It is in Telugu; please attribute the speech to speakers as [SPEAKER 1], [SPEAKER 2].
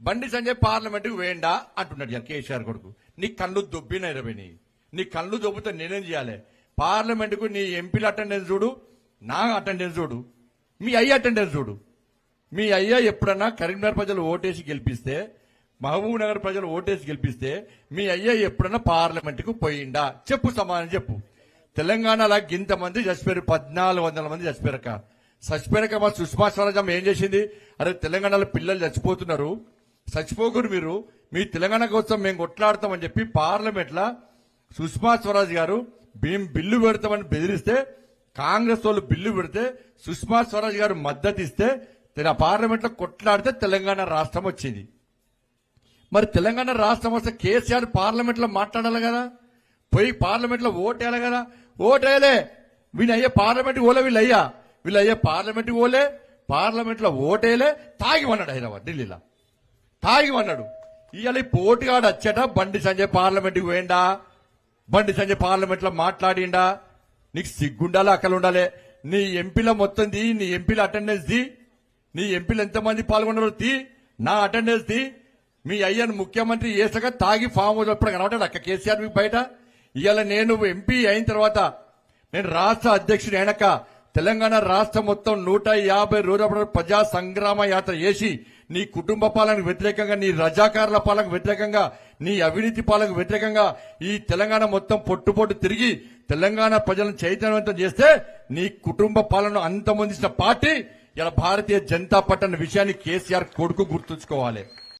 [SPEAKER 1] బండి సంజయ్ పార్లమెంట్కి వేయండా? అంటున్నాడు కేసీఆర్ కొడుకు. నీ కళ్ళు దొబ్బినాయి రవి నీ. కళ్ళు దొబ్బితే నేనేం చేయాలి? పార్లమెంట్కు నీ ఎంపీల అటెండెన్స్ చూడు నా అటెండెన్స్ చూడు మీ అయ్య అటెండెన్స్ చూడు. మీ అయ్య ఎప్పుడన్నా కరీంనగర్ ప్రజలు ఓటేసి గెలిపిస్తే మహబూబ్ నగర్ ప్రజలు ఓటేసి గెలిపిస్తే మీ అయ్య ఎప్పుడన్నా పార్లమెంట్కు పోయిండా? చెప్పు సమాధానం చెప్పు. తెలంగాణలో ఇంతమంది చచ్చిపోయారు పద్నాలుగు వందల మంది చచ్చిపోయారక చచ్చిపోయాక మా సుష్మా స్వరాజం ఏం చేసింది? అరే తెలంగాణలో పిల్లలు చచ్చిపోతున్నారు. చచ్చిపోకూరు మీరు. మీ తెలంగాణ కోసం మేము కొట్లాడతామని చెప్పి పార్లమెంట్ లా సుష్మా స్వరాజ్ గారు మేము బిల్లు పెడతామని బెదిరిస్తే కాంగ్రెస్ వాళ్ళు బిల్లు పెడితే సుష్మా స్వరాజ్ గారు మద్దతు ఇస్తే పార్లమెంట్లో పార్లమెంట్లో కొట్లాడితే తెలంగాణ రాష్ట్రం వచ్చింది. మరి తెలంగాణ రాష్ట్రం వస్తే కేసీఆర్ పార్లమెంట్లో మాట్లాడాలి కదా? పోయి పార్లమెంట్లో ఓటేయాలి కదా? ఓటేయలే. వీళ్ళు అయ్యే పార్లమెంట్ ఓలే వీళ్ళు అయ్యా వీళ్ళు అయ్యే పార్లమెంట్ ఓలే పార్లమెంట్లో ఓటేయలే. తాగి ఉన్నాడు హైదరాబాద్ ఢిల్లీలో. తాగి అన్నాడు ఇవాళ ఈ పోటీగాడు వచ్చాట బండి సంజయ్ పార్లమెంట్కి పోయిండా? బండి సంజయ్ పార్లమెంట్లో మాట్లాడిండా? నీకు సిగ్గుండాలి అక్కలు ఉండాలి నీ ఎంపీల మొత్తం ది నీ ఎంపీల అటెండెన్స్ ది నీ ఎంపీలు ఎంతమంది పాల్గొన్నారు తీ. నా అటెండెన్స్ ది మీ అయ్యను ముఖ్యమంత్రి చేసాక తాగి ఫామ్ హౌస్ అప్పుడు కనబడ్డాడు అక్క కేసీఆర్ మీకు బయట? ఇవాళ నేను ఎంపీ అయిన తర్వాత నేను రాష్ట్ర అధ్యక్షుడు అయినాక తెలంగాణ రాష్ట్రం మొత్తం నూట యాభై రోజుల ప్రజా సంగ్రామ యాత్ర చేసి నీ కుటుంబ పాలనకు వ్యతిరేకంగా నీ రజాకారుల పాలనకు వ్యతిరేకంగా నీ అవినీతి పాలనకు వ్యతిరేకంగా ఈ తెలంగాణ మొత్తం పొట్టు పొట్టు తిరిగి తెలంగాణ ప్రజలను చైతన్యవంతం చేస్తే నీ కుటుంబ పాలన అంతమొందించిన పార్టీ ఇలా భారతీయ జనతా పార్టీ అన్న విషయాన్ని కేసీఆర్ కొడుకు గుర్తుంచుకోవాలి.